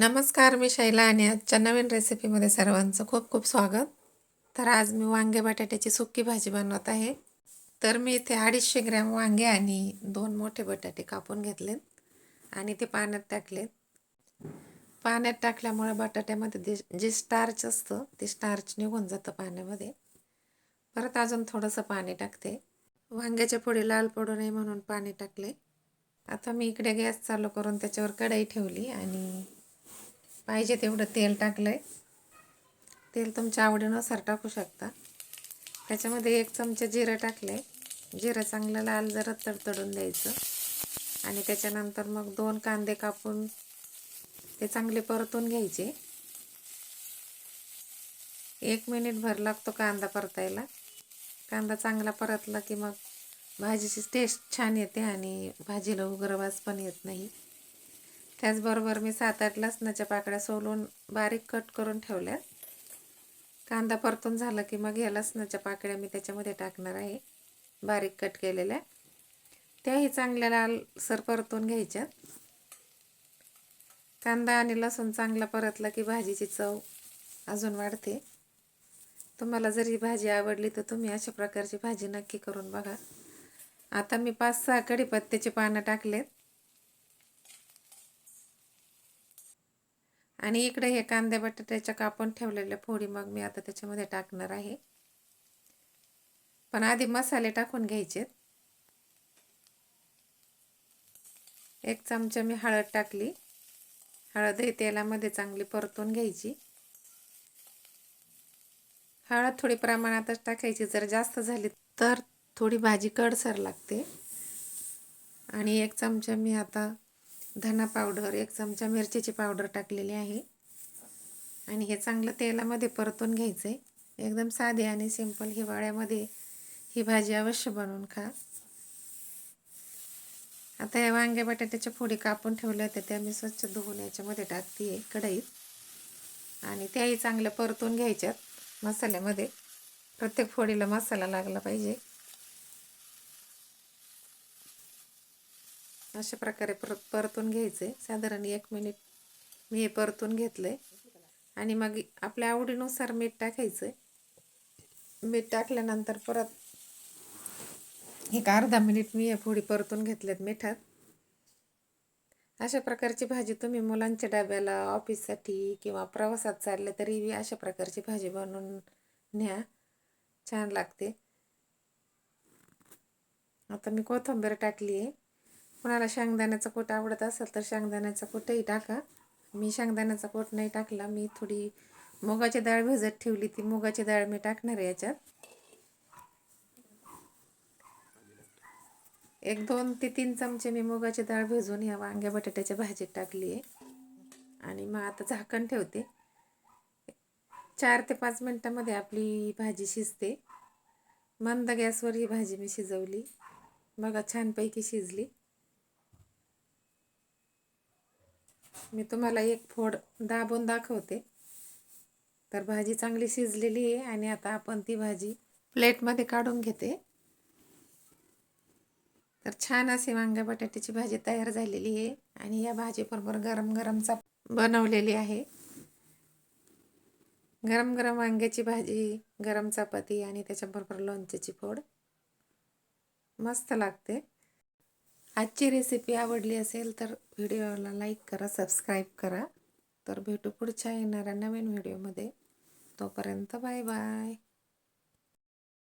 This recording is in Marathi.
नमस्कार मी शैला आणि आजच्या नवीन रेसिपीमध्ये सर्वांचं खूप खूप स्वागत. तर आज मी वांगे बटाट्याची सुकी भाजी बनवत आहे. तर मी इथे अडीचशे ग्रॅम वांगे आणि दोन मोठे बटाटे कापून घेतलेत आणि ते पाण्यात टाकलेत. पाण्यात टाकल्यामुळे बटाट्यामध्ये जे जे स्टार्च असतं ते स्टार्च निघून जातं पाण्यामध्ये. परत अजून थोडंसं पाणी टाकते. वांग्याच्या पुढे लाल पडू नये म्हणून पाणी टाकले. आता मी इकडे गॅस चालू करून त्याच्यावर कढई ठेवली आणि पाहिजे तेवढं तेल टाकलं आहे तेल तुमच्या आवडीनुसार टाकू शकता. त्याच्यामध्ये एक चमचा जिरं टाकले जिरं चांगलं लाल जरा तडतडून द्यायचं. आणि त्याच्यानंतर मग दोन कांदे कापून ते चांगले परतून घ्यायचे. एक मिनिट भर लागतो कांदा परतायला. कांदा चांगला परतला की मग भाजीची टेस्ट छान येते आणि भाजीला उग्रवास पण येत नाही. त्याचबरोबर मी सात आठ लसणाच्या पाकळ्या सोलून बारीक कट करून ठेवल्या. कांदा परतून झाला की मग या लसणाच्या पाकळ्या मी त्याच्यामध्ये टाकणार आहे. बारीक कट केलेल्या. त्याही चांगल्या लालसर परतून घ्यायच्या. कांदा आणि लसूण चांगला परतला की भाजीची चव अजून वाढते. तुम्हाला जर ही भाजी आवडली तर तुम्ही अशा प्रकारची भाजी नक्की करून बघा. आता मी पाच सहा कढीपत्त्याची पानं टाकलेत. आणि इकडे हे कांदे बटाट्याच्या कापून ठेवलेल्या फोडी मग मी आता त्याच्यामध्ये टाकणार आहे. पण आधी मसाले टाकून घ्यायचे एक चमचा मी हळद टाकली. हळद हे तेलामध्ये चांगली परतून घ्यायची. हळद थोडी प्रमाणातच टाकायची. जर जास्त झाली तर थोडी भाजी कडसर लागते. आणि एक चमचा मी आता धना पावडर एक चमचा मिरचीची पावडर टाकलेली आहे. आणि हे चांगलं तेलामध्ये परतून घ्यायचं आहे एकदम साधे आणि सिंपल हिवाळ्यामध्ये ही भाजी अवश्य बनवून खा. आता या वांगे बटाट्याच्या फोडी कापून ठेवल्या होत्या त्या मी स्वच्छ धुवून याच्यामध्ये टाकते आहे कढईत. आणि त्याही चांगल्या परतून घ्यायच्यात मसाल्यामध्ये. प्रत्येक फोडीला मसाला लागला पाहिजे. अशा प्रकारे परत परतून घ्यायचे. साधारण एक मिनिट मी हे परतून घेतलं आहे आणि मग आपल्या आवडीनुसार मीठ टाकायचं. आहे मीठ टाकल्यानंतर परत एक अर्धा मिनिट मी हे फोडी परतून घेतल्यात मिठात. अशा प्रकारची भाजी तुम्ही मुलांच्या डब्याला ऑफिससाठी किंवा प्रवासात चालले तरी अशा प्रकारची भाजी बनवून न्या. छान लागते. आता मी कोथिंबीर टाकली आहे कुणाला शेंगदाण्याचा कोट आवडत असेल तर शेंगदाण्याचा कोटही टाका. मी शेंगदाण्याचा कोट नाही टाकला. मी थोडी मुगाची डाळ भिजत ठेवली ती मुगाची डाळ मी टाकणार आहे याच्यात. एक दोन ते तीन चमचे मी मुगाची डाळ भिजून ह्या वांग्या बटाट्याच्या भाजीत टाकली आहे. आणि मग आता झाकण ठेवते. चार ते पाच मिनटामध्ये आपली भाजी शिजते. मंद गॅसवर ही भाजी मी शिजवली. बघा छानपैकी शिजली. मी तुम्हाला एक फोड दाबून दाखवते. तर भाजी चांगली शिजलेली आहे आणि आता आपण ती भाजी प्लेटमध्ये काढून घेते. तर छान अशी वांग्या बटाट्याची भाजी तयार झालेली आहे आणि या भाजीबरोबर गरम गरमचा बनवलेली आहे. गरम गरम वांग्याची भाजी गरम चपाती आणि त्याच्याबरोबर लोणच्याची फोड मस्त लागते. आजची रेसिपी आवडली असेल तर व्हिडिओला लाईक करा सबस्क्राईब करा. तर भेटू पुढच्या येणाऱ्या नवीन व्हिडिओमध्ये तोपर्यंत बाय बाय